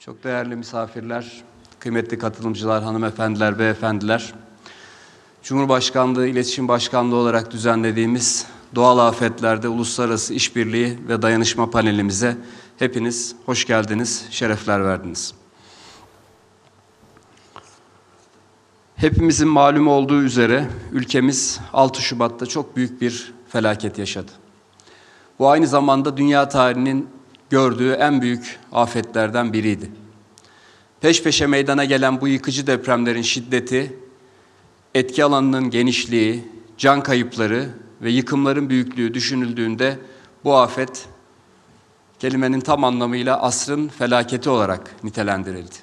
Çok değerli misafirler, kıymetli katılımcılar, hanımefendiler, beyefendiler. Cumhurbaşkanlığı İletişim Başkanlığı olarak düzenlediğimiz doğal afetlerde uluslararası işbirliği ve dayanışma panelimize hepiniz hoş geldiniz, şerefler verdiniz. Hepimizin malum olduğu üzere ülkemiz 6 Şubat'ta çok büyük bir felaket yaşadı. Bu aynı zamanda dünya tarihinin gördüğü en büyük afetlerden biriydi. Peş peşe meydana gelen bu yıkıcı depremlerin şiddeti, etki alanının genişliği, can kayıpları ve yıkımların büyüklüğü düşünüldüğünde bu afet kelimenin tam anlamıyla asrın felaketi olarak nitelendirildi.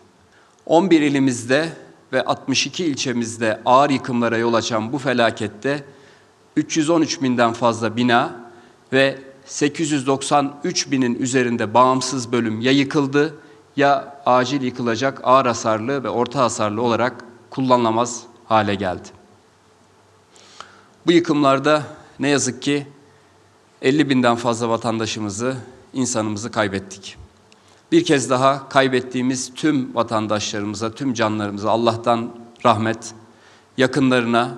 11 ilimizde ve 62 ilçemizde ağır yıkımlara yol açan bu felakette 313 binden fazla bina ve 893 binin üzerinde bağımsız bölüm ya yıkıldı ya acil yıkılacak ağır hasarlı ve orta hasarlı olarak kullanılamaz hale geldi. Bu yıkımlarda ne yazık ki 50 binden fazla vatandaşımızı, insanımızı kaybettik. Bir kez daha kaybettiğimiz tüm vatandaşlarımıza, tüm canlarımıza Allah'tan rahmet, yakınlarına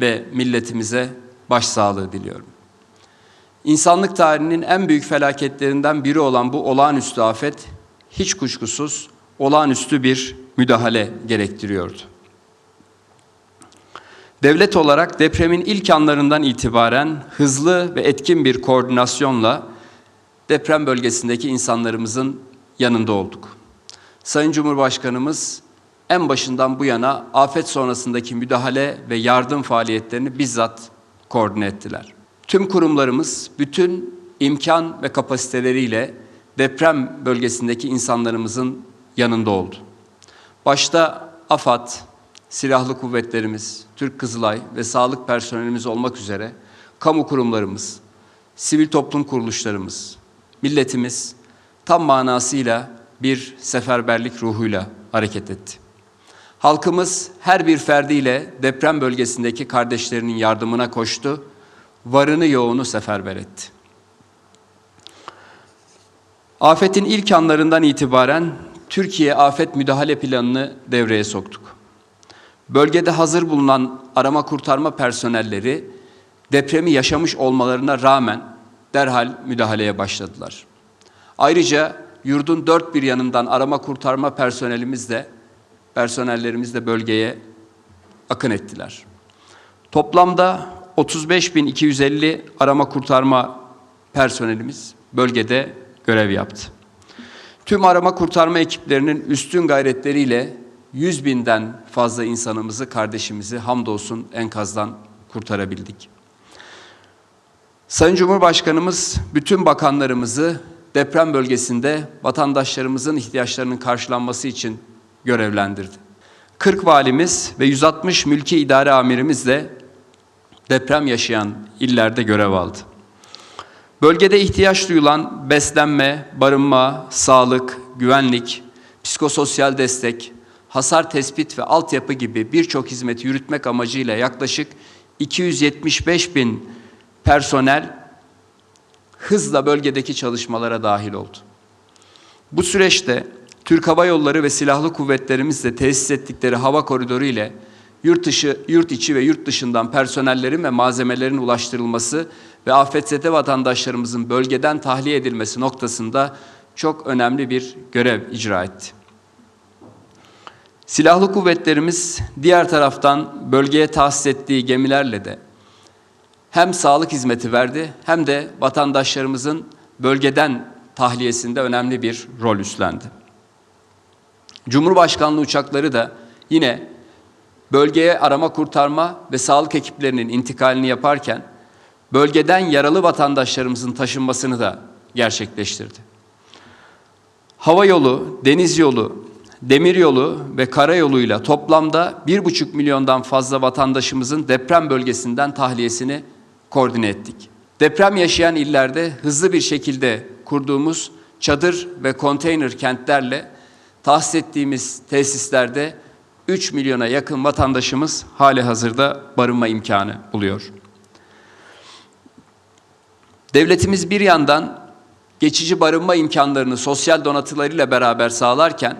ve milletimize başsağlığı diliyorum. İnsanlık tarihinin en büyük felaketlerinden biri olan bu olağanüstü afet hiç kuşkusuz olağanüstü bir müdahale gerektiriyordu. Devlet olarak depremin ilk anlarından itibaren hızlı ve etkin bir koordinasyonla deprem bölgesindeki insanlarımızın yanında olduk. Sayın Cumhurbaşkanımız en başından bu yana afet sonrasındaki müdahale ve yardım faaliyetlerini bizzat koordine ettiler. Tüm kurumlarımız bütün imkan ve kapasiteleriyle deprem bölgesindeki insanlarımızın yanında oldu. Başta AFAD, silahlı kuvvetlerimiz, Türk Kızılay ve sağlık personelimiz olmak üzere kamu kurumlarımız, sivil toplum kuruluşlarımız, milletimiz tam manasıyla bir seferberlik ruhuyla hareket etti. Halkımız her bir ferdiyle deprem bölgesindeki kardeşlerinin yardımına koştu, varını yoğunu seferber etti. Afetin ilk anlarından itibaren Türkiye Afet Müdahale Planı'nı devreye soktuk. Bölgede hazır bulunan arama kurtarma personelleri depremi yaşamış olmalarına rağmen derhal müdahaleye başladılar. Ayrıca yurdun dört bir yanından arama kurtarma personelimiz de personellerimiz de bölgeye akın ettiler. Toplamda 35.250 arama kurtarma personelimiz bölgede görev yaptı. Tüm arama kurtarma ekiplerinin üstün gayretleriyle 100 binden fazla insanımızı, kardeşimizi hamdolsun enkazdan kurtarabildik. Sayın Cumhurbaşkanımız bütün bakanlarımızı deprem bölgesinde vatandaşlarımızın ihtiyaçlarının karşılanması için görevlendirdi. 40 valimiz ve 160 mülki idare amirimiz de deprem yaşayan illerde görev aldı. Bölgede ihtiyaç duyulan beslenme, barınma, sağlık, güvenlik, psikososyal destek, hasar tespit ve altyapı gibi birçok hizmeti yürütmek amacıyla yaklaşık 275 bin personel hızla bölgedeki çalışmalara dahil oldu. Bu süreçte Türk Hava Yolları ve silahlı kuvvetlerimizle tesis ettikleri hava koridoru ile yurt dışı, yurt içi ve yurt dışından personellerin ve malzemelerin ulaştırılması ve afetzede vatandaşlarımızın bölgeden tahliye edilmesi noktasında çok önemli bir görev icra etti. Silahlı kuvvetlerimiz diğer taraftan bölgeye tahsis ettiği gemilerle de hem sağlık hizmeti verdi hem de vatandaşlarımızın bölgeden tahliyesinde önemli bir rol üstlendi. Cumhurbaşkanlığı uçakları da yine bölgeye arama kurtarma ve sağlık ekiplerinin intikalini yaparken bölgeden yaralı vatandaşlarımızın taşınmasını da gerçekleştirdi. Hava yolu, deniz yolu, demir yolu ve karayoluyla toplamda 1,5 milyondan fazla vatandaşımızın deprem bölgesinden tahliyesini koordine ettik. Deprem yaşayan illerde hızlı bir şekilde kurduğumuz çadır ve konteyner kentlerle tahsis ettiğimiz tesislerde 3 milyona yakın vatandaşımız hali hazırda barınma imkanı buluyor. Devletimiz bir yandan geçici barınma imkanlarını sosyal donatılarıyla beraber sağlarken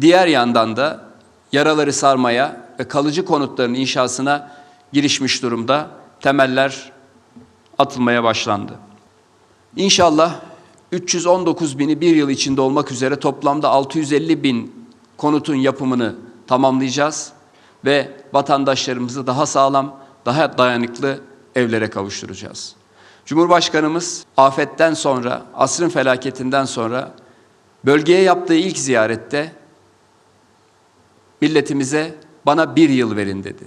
diğer yandan da yaraları sarmaya ve kalıcı konutların inşasına girişmiş durumda temeller atılmaya başlandı. İnşallah 319 bini bir yıl içinde olmak üzere toplamda 650 bin konutun yapımını tamamlayacağız ve vatandaşlarımızı daha sağlam, daha dayanıklı evlere kavuşturacağız. Cumhurbaşkanımız afetten sonra, asrın felaketinden sonra bölgeye yaptığı ilk ziyarette milletimize bana bir yıl verin dedi.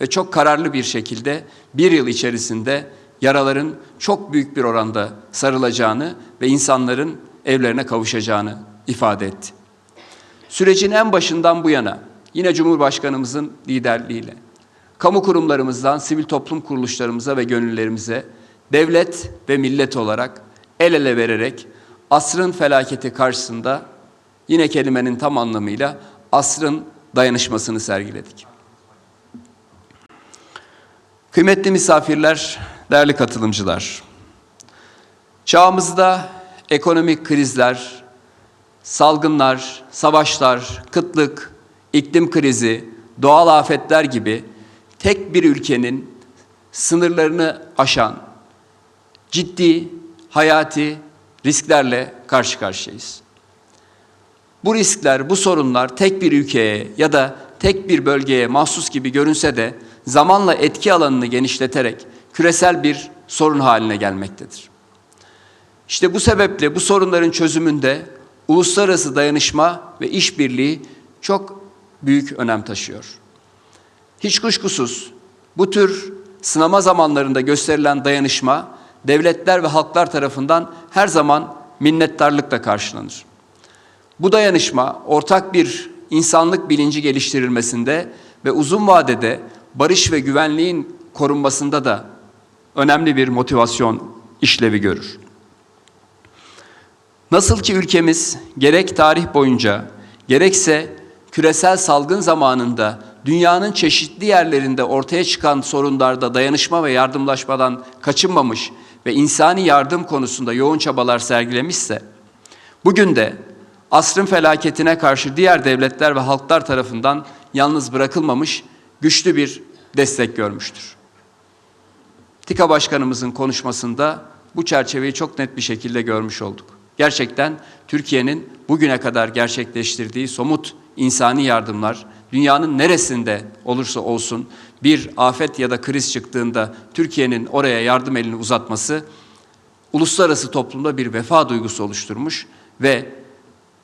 Ve çok kararlı bir şekilde bir yıl içerisinde yaraların çok büyük bir oranda sarılacağını ve insanların evlerine kavuşacağını ifade etti. Sürecin en başından bu yana yine Cumhurbaşkanımızın liderliğiyle kamu kurumlarımızdan sivil toplum kuruluşlarımıza ve gönüllerimize devlet ve millet olarak el ele vererek asrın felaketi karşısında yine kelimenin tam anlamıyla asrın dayanışmasını sergiledik. Kıymetli misafirler, değerli katılımcılar. Çağımızda ekonomik krizler, salgınlar, savaşlar, kıtlık, iklim krizi, doğal afetler gibi tek bir ülkenin sınırlarını aşan ciddi hayati risklerle karşı karşıyayız. Bu riskler, bu sorunlar tek bir ülkeye ya da tek bir bölgeye mahsus gibi görünse de zamanla etki alanını genişleterek küresel bir sorun haline gelmektedir. İşte bu sebeple bu sorunların çözümünde uluslararası dayanışma ve işbirliği çok büyük önem taşıyor. Hiç kuşkusuz bu tür sınama zamanlarında gösterilen dayanışma devletler ve halklar tarafından her zaman minnettarlıkla karşılanır. Bu dayanışma ortak bir insanlık bilinci geliştirilmesinde ve uzun vadede barış ve güvenliğin korunmasında da önemli bir motivasyon işlevi görür. Nasıl ki ülkemiz gerek tarih boyunca gerekse küresel salgın zamanında dünyanın çeşitli yerlerinde ortaya çıkan sorunlarda dayanışma ve yardımlaşmadan kaçınmamış ve insani yardım konusunda yoğun çabalar sergilemişse, bugün de asrın felaketine karşı diğer devletler ve halklar tarafından yalnız bırakılmamış güçlü bir destek görmüştür. TİKA Başkanımızın konuşmasında bu çerçeveyi çok net bir şekilde görmüş olduk. Gerçekten Türkiye'nin bugüne kadar gerçekleştirdiği somut insani yardımlar dünyanın neresinde olursa olsun bir afet ya da kriz çıktığında Türkiye'nin oraya yardım elini uzatması uluslararası toplumda bir vefa duygusu oluşturmuş ve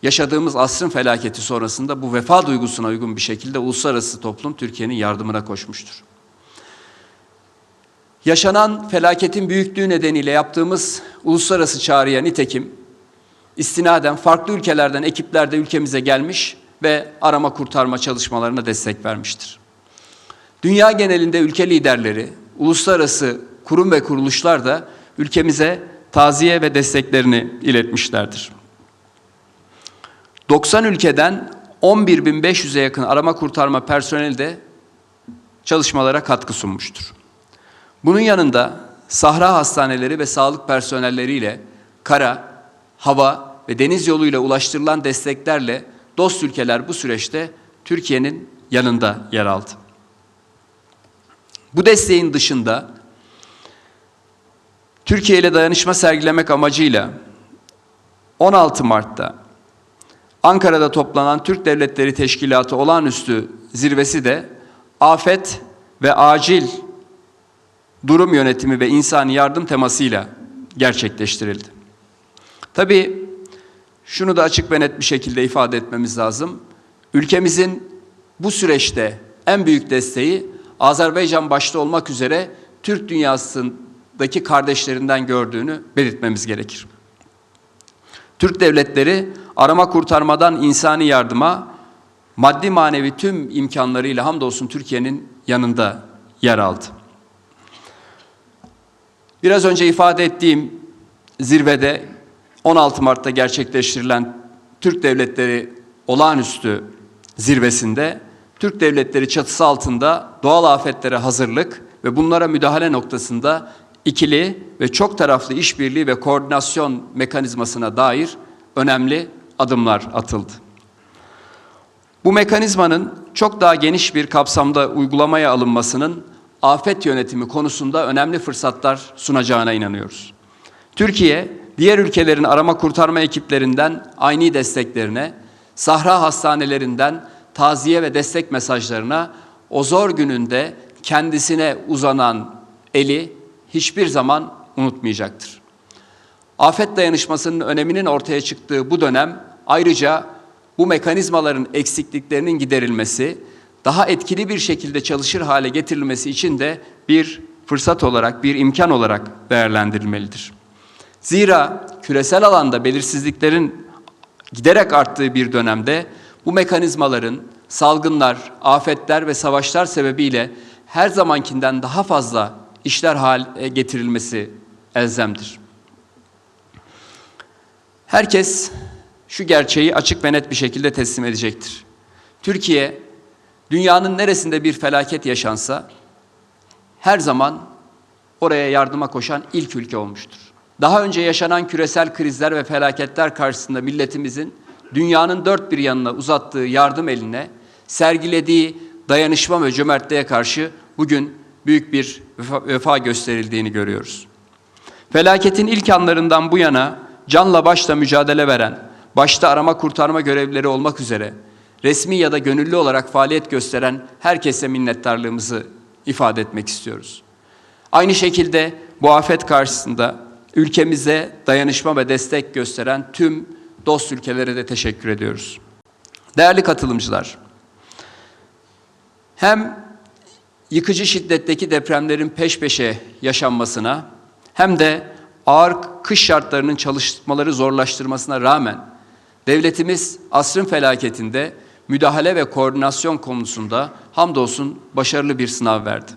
yaşadığımız asrın felaketi sonrasında bu vefa duygusuna uygun bir şekilde uluslararası toplum Türkiye'nin yardımına koşmuştur. Yaşanan felaketin büyüklüğü nedeniyle yaptığımız uluslararası çağrıya nitekim istinaden farklı ülkelerden ekipler de ülkemize gelmiş ve arama kurtarma çalışmalarına destek vermiştir. Dünya genelinde ülke liderleri, uluslararası kurum ve kuruluşlar da ülkemize taziye ve desteklerini iletmişlerdir. 90 ülkeden 11.500'e yakın arama kurtarma personeli de çalışmalara katkı sunmuştur. Bunun yanında sahra hastaneleri ve sağlık personelleriyle kara, hava ve deniz yoluyla ulaştırılan desteklerle dost ülkeler bu süreçte Türkiye'nin yanında yer aldı. Bu desteğin dışında Türkiye ile dayanışma sergilemek amacıyla 16 Mart'ta Ankara'da toplanan Türk Devletleri Teşkilatı olağanüstü zirvesi de afet ve acil durum yönetimi ve insani yardım temasıyla gerçekleştirildi. Tabii şunu da açık ve net bir şekilde ifade etmemiz lazım. Ülkemizin bu süreçte en büyük desteği Azerbaycan başta olmak üzere Türk dünyasındaki kardeşlerinden gördüğünü belirtmemiz gerekir. Türk devletleri arama kurtarmadan insani yardıma maddi manevi tüm imkanlarıyla hamdolsun Türkiye'nin yanında yer aldı. Biraz önce ifade ettiğim zirvede 16 Mart'ta gerçekleştirilen Türk Devletleri Olağanüstü Zirvesi'nde Türk Devletleri çatısı altında doğal afetlere hazırlık ve bunlara müdahale noktasında ikili ve çok taraflı işbirliği ve koordinasyon mekanizmasına dair önemli adımlar atıldı. Bu mekanizmanın çok daha geniş bir kapsamda uygulamaya alınmasının afet yönetimi konusunda önemli fırsatlar sunacağına inanıyoruz. Türkiye, diğer ülkelerin arama kurtarma ekiplerinden aynı desteklerine, sahra hastanelerinden taziye ve destek mesajlarına o zor gününde kendisine uzanan eli hiçbir zaman unutmayacaktır. Afet dayanışmasının öneminin ortaya çıktığı bu dönem ayrıca bu mekanizmaların eksikliklerinin giderilmesi, daha etkili bir şekilde çalışır hale getirilmesi için de bir fırsat olarak, bir imkan olarak değerlendirilmelidir. Zira küresel alanda belirsizliklerin giderek arttığı bir dönemde bu mekanizmaların salgınlar, afetler ve savaşlar sebebiyle her zamankinden daha fazla işler hale getirilmesi elzemdir. Herkes şu gerçeği açık ve net bir şekilde teslim edecektir. Türkiye, dünyanın neresinde bir felaket yaşansa, her zaman oraya yardıma koşan ilk ülke olmuştur. Daha önce yaşanan küresel krizler ve felaketler karşısında milletimizin dünyanın dört bir yanına uzattığı yardım eline, sergilediği dayanışma ve cömertliğe karşı bugün büyük bir vefa, gösterildiğini görüyoruz. Felaketin ilk anlarından bu yana canla başla mücadele veren, başta arama kurtarma görevlileri olmak üzere resmi ya da gönüllü olarak faaliyet gösteren herkese minnettarlığımızı ifade etmek istiyoruz. Aynı şekilde bu afet karşısında ülkemize dayanışma ve destek gösteren tüm dost ülkelere de teşekkür ediyoruz. Değerli katılımcılar, hem yıkıcı şiddetteki depremlerin peş peşe yaşanmasına hem de ağır kış şartlarının çalışmaları zorlaştırmasına rağmen devletimiz asrın felaketinde müdahale ve koordinasyon konusunda hamdolsun başarılı bir sınav verdi.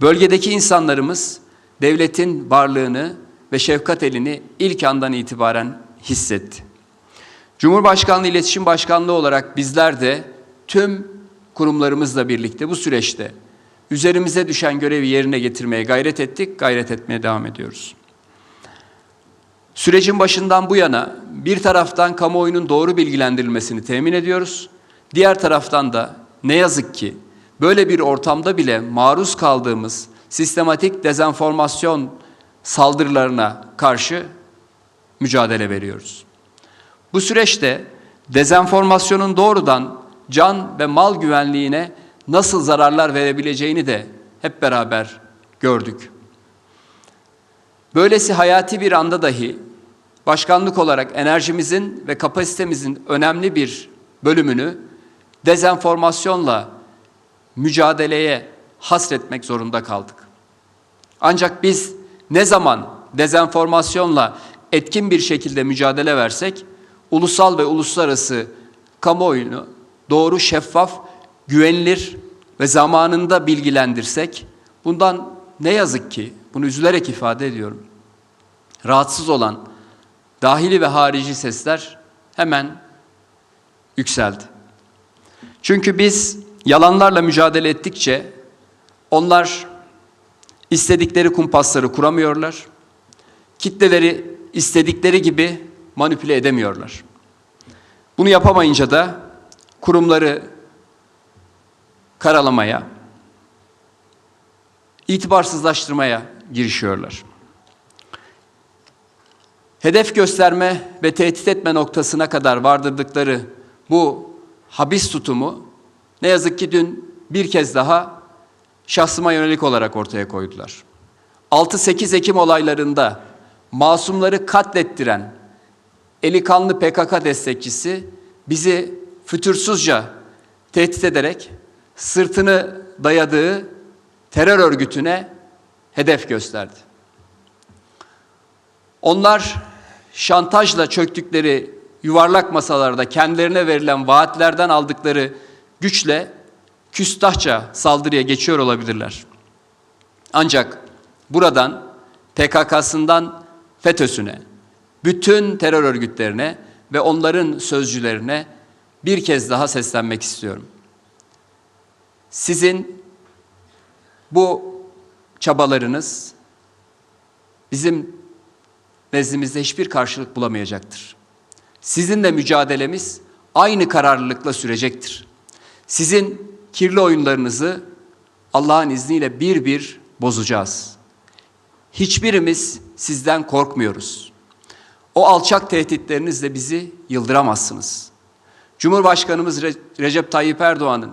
Bölgedeki insanlarımız devletin varlığını ve şefkat elini ilk andan itibaren hissetti. Cumhurbaşkanlığı İletişim Başkanlığı olarak bizler de tüm kurumlarımızla birlikte bu süreçte üzerimize düşen görevi yerine getirmeye gayret ettik, gayret etmeye devam ediyoruz. Sürecin başından bu yana bir taraftan kamuoyunun doğru bilgilendirilmesini temin ediyoruz. Diğer taraftan da ne yazık ki böyle bir ortamda bile maruz kaldığımız sistematik dezenformasyon saldırılarına karşı mücadele veriyoruz. Bu süreçte dezenformasyonun doğrudan can ve mal güvenliğine nasıl zararlar verebileceğini de hep beraber gördük. Böylesi hayati bir anda dahi başkanlık olarak enerjimizin ve kapasitemizin önemli bir bölümünü dezenformasyonla mücadeleye hasretmek zorunda kaldık. Ancak biz ne zaman dezenformasyonla etkin bir şekilde mücadele versek, ulusal ve uluslararası kamuoyunu doğru, şeffaf, güvenilir ve zamanında bilgilendirsek, bundan ne yazık ki, bunu üzülerek ifade ediyorum, rahatsız olan dahili ve harici sesler hemen yükseldi. Çünkü biz yalanlarla mücadele ettikçe onlar istedikleri kumpasları kuramıyorlar. Kitleleri istedikleri gibi manipüle edemiyorlar. Bunu yapamayınca da kurumları karalamaya, itibarsızlaştırmaya girişiyorlar. Hedef gösterme ve tehdit etme noktasına kadar vardırdıkları bu habis tutumu ne yazık ki dün bir kez daha şahsıma yönelik olarak ortaya koydular. 6-8 Ekim olaylarında masumları katlettiren eli kanlı PKK destekçisi bizi fütursuzca tehdit ederek sırtını dayadığı terör örgütüne hedef gösterdi. Onlar şantajla çöktükleri yuvarlak masalarda kendilerine verilen vaatlerden aldıkları güçle küstahça saldırıya geçiyor olabilirler. Ancak buradan PKK'sından FETÖ'süne, bütün terör örgütlerine ve onların sözcülerine bir kez daha seslenmek istiyorum. Sizin bu çabalarınız bizim nezdimizde hiçbir karşılık bulamayacaktır. Sizinle mücadelemiz aynı kararlılıkla sürecektir. Sizin kirli oyunlarınızı Allah'ın izniyle bir bir bozacağız. Hiçbirimiz sizden korkmuyoruz. O alçak tehditlerinizle bizi yıldıramazsınız. Cumhurbaşkanımız Re- Recep Tayyip Erdoğan'ın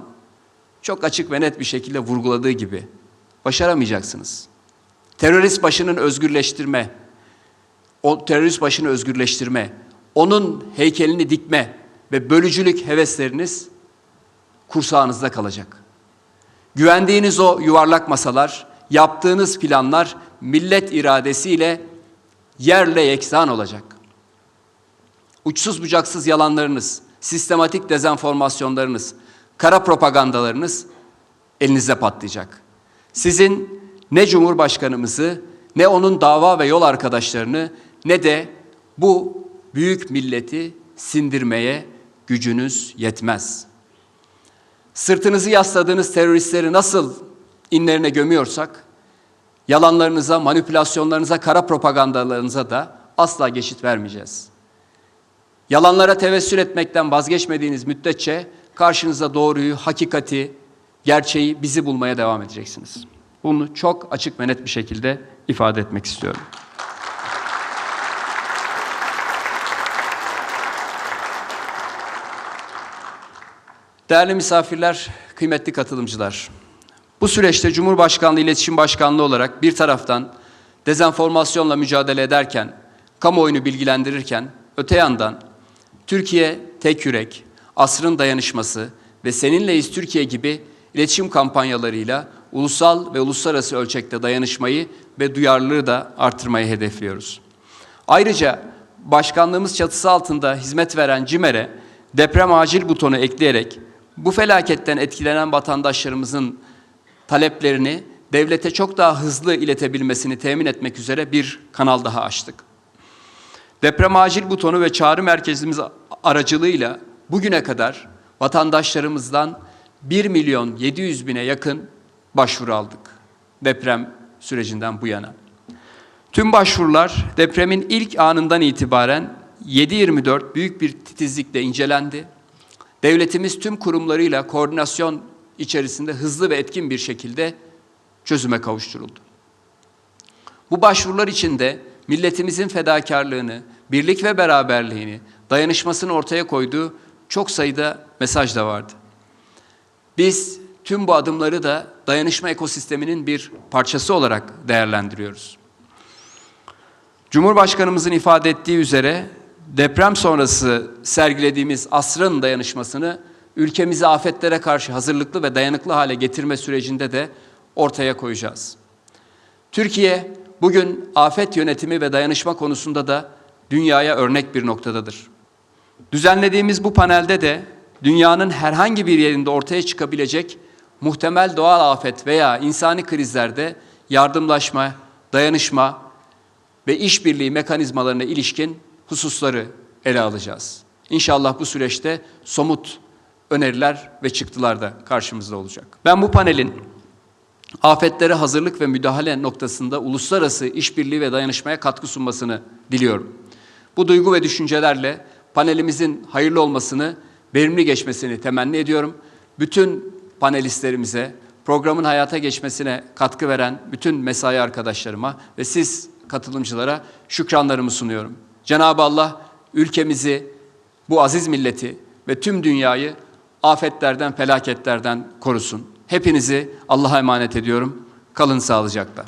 çok açık ve net bir şekilde vurguladığı gibi başaramayacaksınız. Terörist başının özgürleştirme, o terörist başını özgürleştirme, onun heykelini dikme ve bölücülük hevesleriniz kursağınızda kalacak. Güvendiğiniz o yuvarlak masalar, yaptığınız planlar millet iradesiyle yerle yeksan olacak. Uçsuz bucaksız yalanlarınız, sistematik dezenformasyonlarınız, kara propagandalarınız elinizde patlayacak. Sizin ne Cumhurbaşkanımızı, ne onun dava ve yol arkadaşlarını, ne de bu büyük milleti sindirmeye gücünüz yetmez. Sırtınızı yasladığınız teröristleri nasıl inlerine gömüyorsak, yalanlarınıza, manipülasyonlarınıza, kara propagandalarınıza da asla geçit vermeyeceğiz. Yalanlara tevessül etmekten vazgeçmediğiniz müddetçe karşınıza doğruyu, hakikati, gerçeği bizi bulmaya devam edeceksiniz. Bunu çok açık ve net bir şekilde ifade etmek istiyorum. Değerli misafirler, kıymetli katılımcılar. Bu süreçte Cumhurbaşkanlığı İletişim Başkanlığı olarak bir taraftan dezenformasyonla mücadele ederken, kamuoyunu bilgilendirirken, öte yandan Türkiye tek yürek, asrın dayanışması ve Seninleyiz Türkiye gibi iletişim kampanyalarıyla ulusal ve uluslararası ölçekte dayanışmayı ve duyarlılığı da artırmayı hedefliyoruz. Ayrıca başkanlığımız çatısı altında hizmet veren CİMER'e deprem acil butonu ekleyerek bu felaketten etkilenen vatandaşlarımızın taleplerini devlete çok daha hızlı iletebilmesini temin etmek üzere bir kanal daha açtık. Deprem acil butonu ve çağrı merkezimiz aracılığıyla bugüne kadar vatandaşlarımızdan 1 milyon 700 bine yakın başvuru aldık deprem sürecinden bu yana. Tüm başvurular depremin ilk anından itibaren 7-24 büyük bir titizlikle incelendi. Devletimiz tüm kurumlarıyla koordinasyon içerisinde hızlı ve etkin bir şekilde çözüme kavuşturuldu. Bu başvurular içinde milletimizin fedakarlığını, birlik ve beraberliğini, dayanışmasını ortaya koyduğu çok sayıda mesaj da vardı. Biz tüm bu adımları da dayanışma ekosisteminin bir parçası olarak değerlendiriyoruz. Cumhurbaşkanımızın ifade ettiği üzere deprem sonrası sergilediğimiz asrın dayanışmasını ülkemizi afetlere karşı hazırlıklı ve dayanıklı hale getirme sürecinde de ortaya koyacağız. Türkiye bugün afet yönetimi ve dayanışma konusunda da dünyaya örnek bir noktadadır. Düzenlediğimiz bu panelde de dünyanın herhangi bir yerinde ortaya çıkabilecek muhtemel doğal afet veya insani krizlerde yardımlaşma, dayanışma ve işbirliği mekanizmalarına ilişkin hususları ele alacağız. İnşallah bu süreçte somut öneriler ve çıktılar da karşımızda olacak. Ben bu panelin afetlere hazırlık ve müdahale noktasında uluslararası işbirliği ve dayanışmaya katkı sunmasını diliyorum. Bu duygu ve düşüncelerle panelimizin hayırlı olmasını, verimli geçmesini temenni ediyorum. Bütün panelistlerimize, programın hayata geçmesine katkı veren bütün mesai arkadaşlarıma ve siz katılımcılara şükranlarımı sunuyorum. Cenab-ı Allah ülkemizi, bu aziz milleti ve tüm dünyayı afetlerden, felaketlerden korusun. Hepinizi Allah'a emanet ediyorum. Kalın sağlıcakla.